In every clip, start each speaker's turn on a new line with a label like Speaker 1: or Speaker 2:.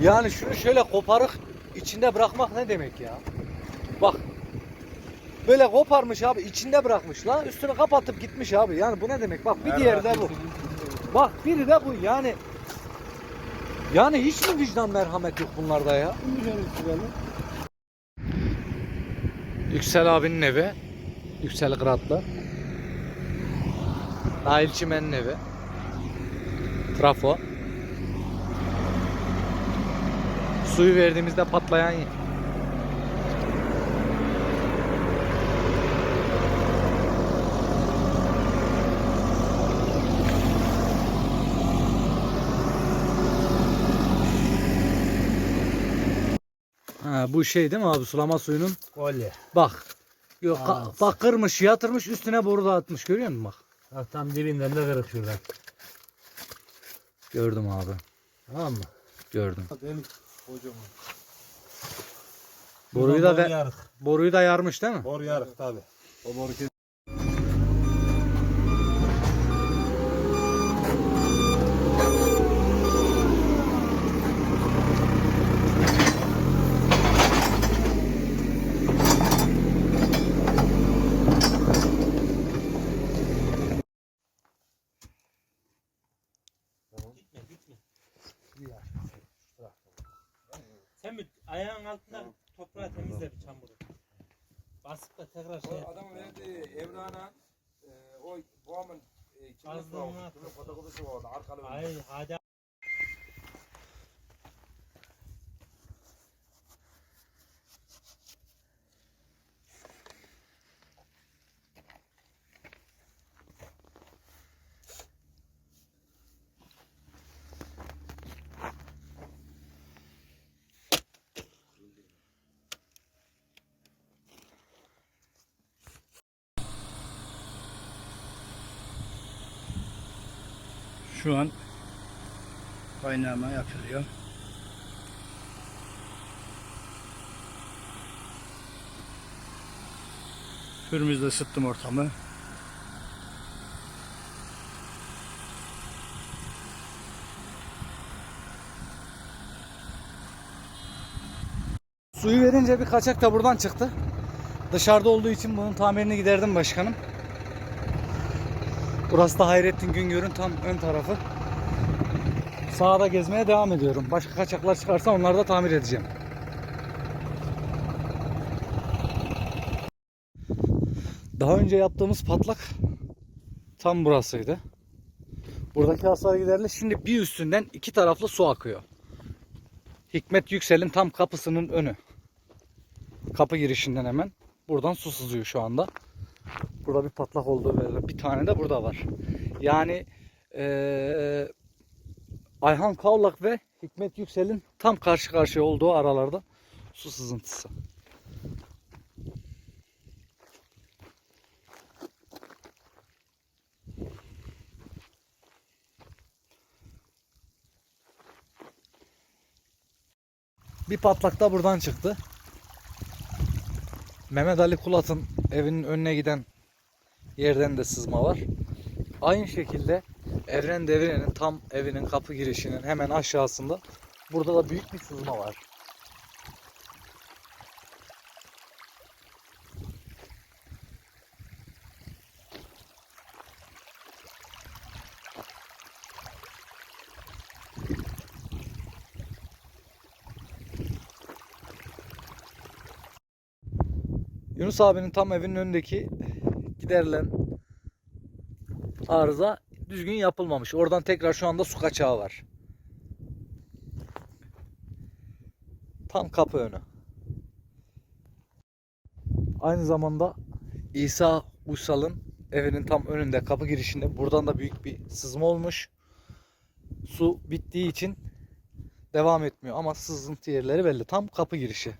Speaker 1: Yani şunu şöyle koparık içinde bırakmak ne demek ya? Bak. Böyle koparmış abi içinde bırakmış lan üstünü kapatıp gitmiş abi. Yani bu ne demek? Bak bir diğeri de bu. Bak biri de bu yani. Yani hiç mi vicdan merhamet yok bunlarda ya? Yüksel abinin evi. Yüksel Kıratlı. Nail Çimen'in evi. Trafo. Suyu verdiğimizde patlayan. Ha, bu şey değil mi abi sulama suyunun?
Speaker 2: Kolye.
Speaker 1: Bak. Yok ka- bak kırmış yatırmış üstüne boru da atmış görüyor musun bak?
Speaker 2: Bak tam dibinden de kırık şuradan.
Speaker 1: Gördüm abi.
Speaker 2: Tamam mı?
Speaker 1: Gördüm.
Speaker 3: Delik kocaman.
Speaker 1: Boruyu da ve-
Speaker 2: yarık.
Speaker 1: boruyu da yarmış değil mi?
Speaker 3: Bor yarık tabi. O boru kes-
Speaker 2: Gitme gitme. Bir ayağın altında toprağı temizle bir çamuru. Basıp da tekrar şey yap.
Speaker 4: Adam verdiği evrana e, o babamın e, kimlik
Speaker 2: at.
Speaker 4: Bunun fotokopisi vardı. Arkalı önlü.
Speaker 2: Ay hadi.
Speaker 5: Şu an kaynama yapılıyor. Fırımızda ısıttım ortamı.
Speaker 1: Suyu verince bir kaçak da buradan çıktı. Dışarıda olduğu için bunun tamirini giderdim başkanım. Burası da Hayrettin Güngör'ün tam ön tarafı. Sağda gezmeye devam ediyorum. Başka kaçaklar çıkarsa onları da tamir edeceğim. Daha önce yaptığımız patlak tam burasıydı. Buradaki hasar giderli. Şimdi bir üstünden iki taraflı su akıyor. Hikmet Yüksel'in tam kapısının önü. Kapı girişinden hemen. Buradan su sızıyor şu anda. Burada bir patlak olduğu belli. Bir tane de burada var. Yani eee, Ayhan Kavlak ve Hikmet Yüksel'in tam karşı karşıya olduğu aralarda su sızıntısı. Bir patlak da buradan çıktı. Mehmet Ali Kulat'ın evinin önüne giden yerden de sızma var. Aynı şekilde Evren Devren'in tam evinin kapı girişinin hemen aşağısında burada da büyük bir sızma var. Yunus abinin tam evinin önündeki giderilen arıza düzgün yapılmamış. Oradan tekrar şu anda su kaçağı var. Tam kapı önü. Aynı zamanda İsa Uysal'ın evinin tam önünde kapı girişinde buradan da büyük bir sızma olmuş. Su bittiği için devam etmiyor ama sızıntı yerleri belli. Tam kapı girişi.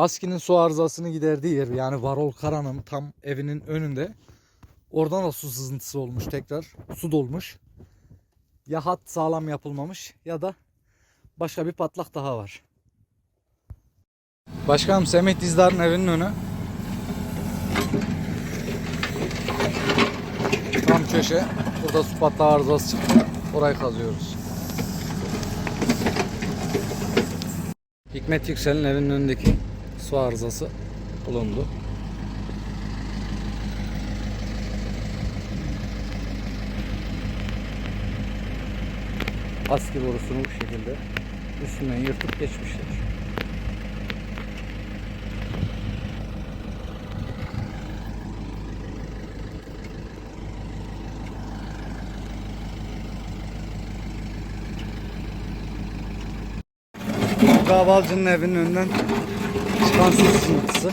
Speaker 1: Aski'nin su arızasını giderdiği yer yani Varol Kara'nın tam evinin önünde. Oradan da su sızıntısı olmuş tekrar. Su dolmuş. Ya hat sağlam yapılmamış ya da başka bir patlak daha var. Başkanım Semih Dizdar'ın evinin önü. Tam köşe. Burada su patlağı arızası çıktı. Orayı kazıyoruz. Hikmet Yüksel'in evinin önündeki su arızası bulundu. Aski borusunu bu şekilde üstünden yırtıp geçmişler. Kahvalcının evinin önünden çıkan su sızıntısı.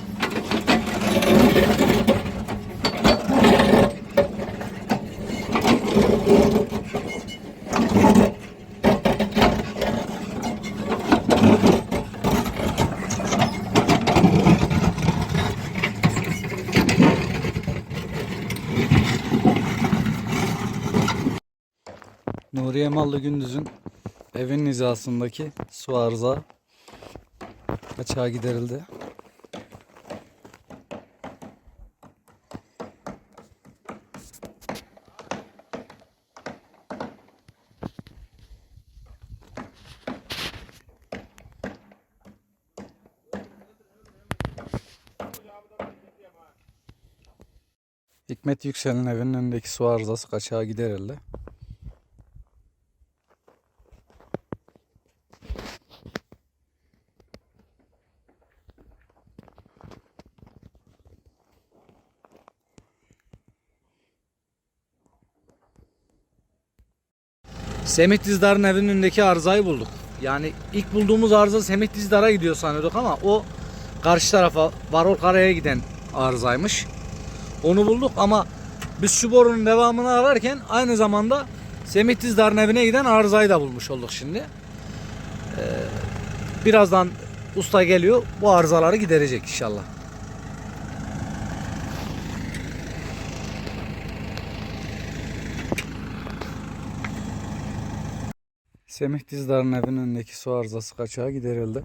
Speaker 1: Nuriye Mallı Gündüz'ün evin hizasındaki su arıza kaçağı giderildi. Hikmet Yüksel'in evinin önündeki su arızası kaçağı giderildi. Semih Dizdar'ın evinin önündeki arızayı bulduk. Yani ilk bulduğumuz arıza Semih Dizdar'a gidiyor sanıyorduk ama o karşı tarafa Varol Kara'ya giden arızaymış. Onu bulduk ama biz şu borunun devamını ararken aynı zamanda Semih Dizdar'ın evine giden arızayı da bulmuş olduk şimdi. Ee, birazdan usta geliyor bu arızaları giderecek inşallah. Semih Dizdar'ın evinin önündeki su arızası kaçağı giderildi.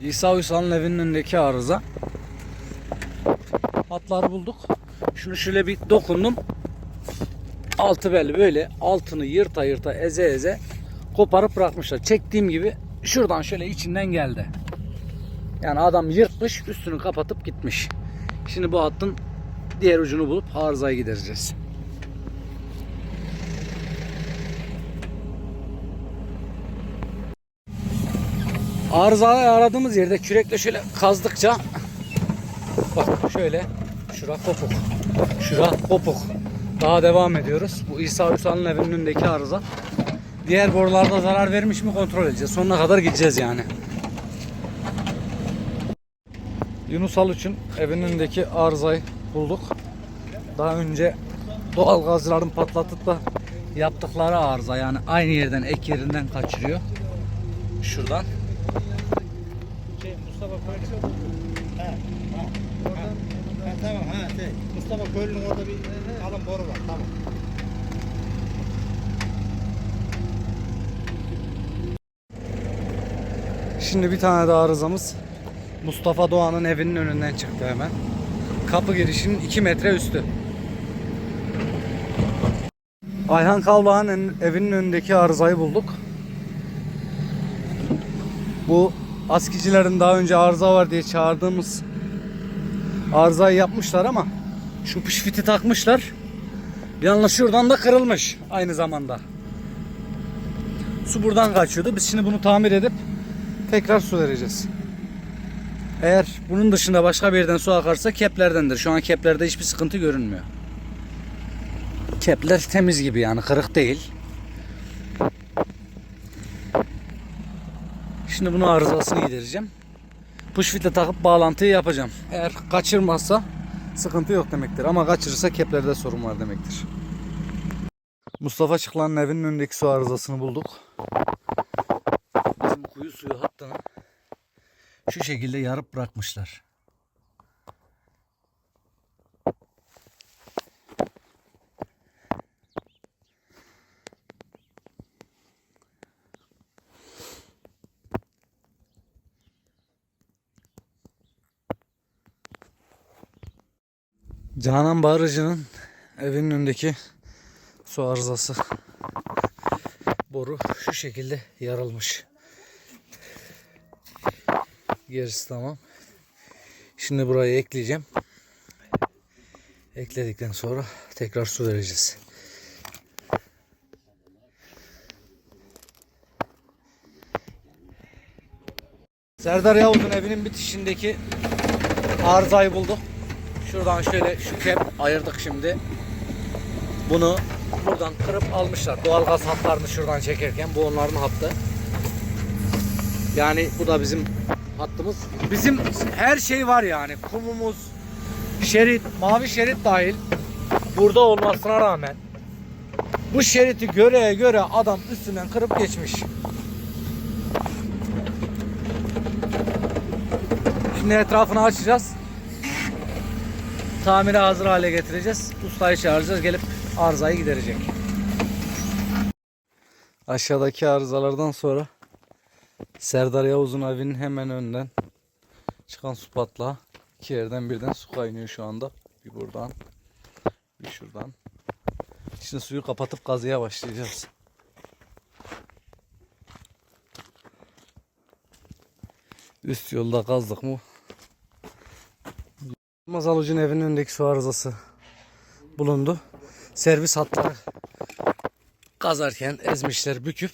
Speaker 1: İsa Uysal'ın evinin önündeki arıza. Hatları bulduk. Şunu şöyle bir dokundum altı belli böyle altını yırta yırta eze eze koparıp bırakmışlar. Çektiğim gibi şuradan şöyle içinden geldi. Yani adam yırtmış üstünü kapatıp gitmiş. Şimdi bu hattın diğer ucunu bulup arızayı gidereceğiz. Arızayı aradığımız yerde kürekle şöyle kazdıkça bak şöyle şura kopuk. Şura kopuk. Daha devam ediyoruz. Bu İsa Hüsa'nın evinin önündeki arıza. Diğer borularda zarar vermiş mi kontrol edeceğiz. Sonuna kadar gideceğiz yani. Yunus Aluç'un evinin önündeki arızayı bulduk. Daha önce doğal gazların patlatıp da yaptıkları arıza yani aynı yerden ek yerinden kaçırıyor. Şuradan.
Speaker 2: Şey, Mustafa. He. Ha. Ha, tamam ha şey. Mustafa Köylü'nün orada bir kalın boru var. Tamam.
Speaker 1: Şimdi bir tane daha arızamız Mustafa Doğan'ın evinin önünden çıktı hemen. Kapı girişinin 2 metre üstü. Ayhan Kavlağ'ın evinin önündeki arızayı bulduk. Bu askicilerin daha önce arıza var diye çağırdığımız arızayı yapmışlar ama şu pişfiti takmışlar. Anda şuradan da kırılmış aynı zamanda. Su buradan kaçıyordu. Biz şimdi bunu tamir edip tekrar su vereceğiz. Eğer bunun dışında başka bir yerden su akarsa keplerdendir. Şu an keplerde hiçbir sıkıntı görünmüyor. Kepler temiz gibi yani kırık değil. Şimdi bunu arızasını gidereceğim. Pushfit'le takıp bağlantıyı yapacağım. Eğer kaçırmazsa sıkıntı yok demektir. Ama kaçırırsa keplerde sorun var demektir. Mustafa Çıklan'ın evinin önündeki su arızasını bulduk. Bizim kuyu suyu hattını şu şekilde yarıp bırakmışlar. Canan Bağırıcı'nın evinin önündeki su arızası boru şu şekilde yarılmış. Gerisi tamam. Şimdi burayı ekleyeceğim. Ekledikten sonra tekrar su vereceğiz. Serdar Yavuz'un evinin bitişindeki arızayı bulduk. Şuradan şöyle şu kep ayırdık şimdi. Bunu buradan kırıp almışlar. Doğalgaz hatlarını şuradan çekerken bu onların hattı. Yani bu da bizim hattımız. Bizim her şey var yani. Kumumuz, şerit, mavi şerit dahil burada olmasına rağmen bu şeriti göre göre adam üstünden kırıp geçmiş. Şimdi etrafını açacağız. Tamire hazır hale getireceğiz. Ustayı çağıracağız. Gelip arızayı giderecek. Aşağıdaki arızalardan sonra Serdar Yavuz'un evinin hemen önünden çıkan su patlağı iki yerden birden su kaynıyor şu anda. Bir buradan bir şuradan. Şimdi suyu kapatıp kazıya başlayacağız. Üst yolda kazdık mı? Mazalucun evinin önündeki su arızası bulundu. Servis hatları kazarken ezmişler, büküp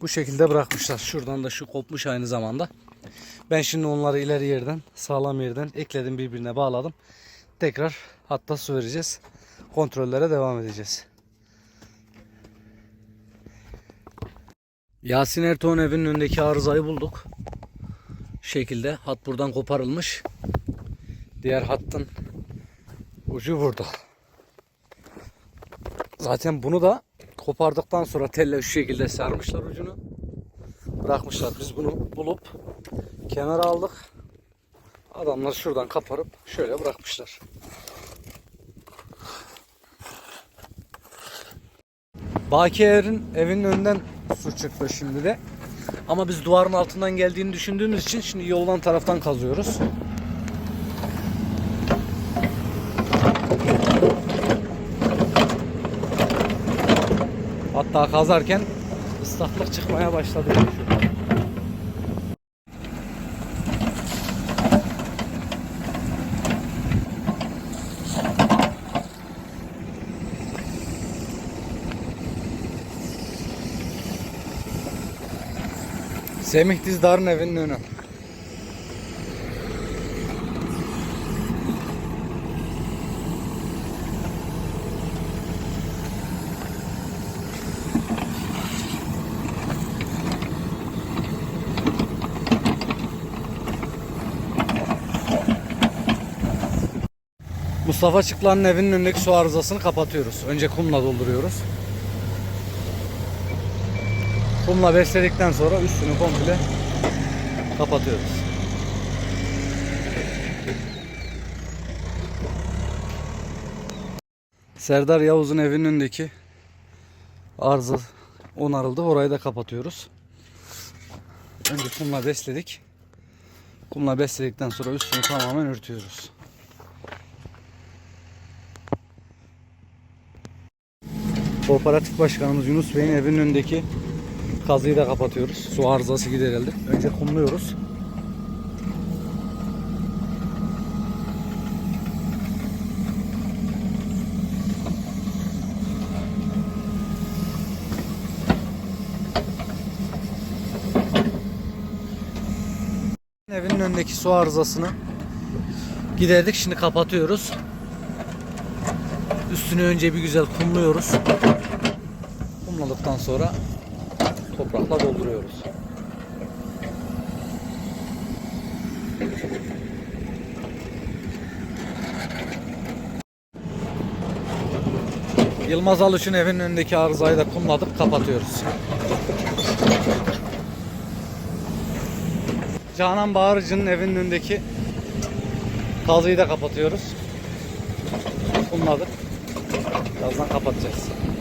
Speaker 1: bu şekilde bırakmışlar. Şuradan da şu kopmuş aynı zamanda. Ben şimdi onları ileri yerden, sağlam yerden ekledim birbirine bağladım. Tekrar hatta su vereceğiz. Kontrollere devam edeceğiz. Yasin Ertuğ'un evinin önündeki arızayı bulduk. Şekilde hat buradan koparılmış. Diğer hattın ucu burada. Zaten bunu da kopardıktan sonra telle şu şekilde sarmışlar ucunu. Bırakmışlar. Biz bunu bulup kenara aldık. Adamlar şuradan kaparıp şöyle bırakmışlar. Bakiyer'in evinin önünden su çıktı şimdi de. Ama biz duvarın altından geldiğini düşündüğümüz için şimdi yoldan taraftan kazıyoruz. Hatta kazarken ıslaklık çıkmaya başladı. Şurada. Semih Dizdar'ın evinin önü. Mustafa Çıklan'ın evinin önündeki su arızasını kapatıyoruz. Önce kumla dolduruyoruz. Kumla besledikten sonra üstünü komple kapatıyoruz. Serdar Yavuz'un evinin önündeki arıza onarıldı. Orayı da kapatıyoruz. Önce kumla besledik. Kumla besledikten sonra üstünü tamamen örtüyoruz. Kooperatif Başkanımız Yunus Bey'in evinin önündeki kazıyı da kapatıyoruz. Su arızası giderildi. Önce kumluyoruz. Evinin önündeki su arızasını giderdik. Şimdi kapatıyoruz. Üstünü önce bir güzel kumluyoruz. Kumladıktan sonra toprakla dolduruyoruz. Yılmaz Alış'ın evinin önündeki arızayı da kumladık kapatıyoruz. Canan Bağırıcı'nın evinin önündeki kazıyı da kapatıyoruz. Kumladık. Birazdan kapatacağız.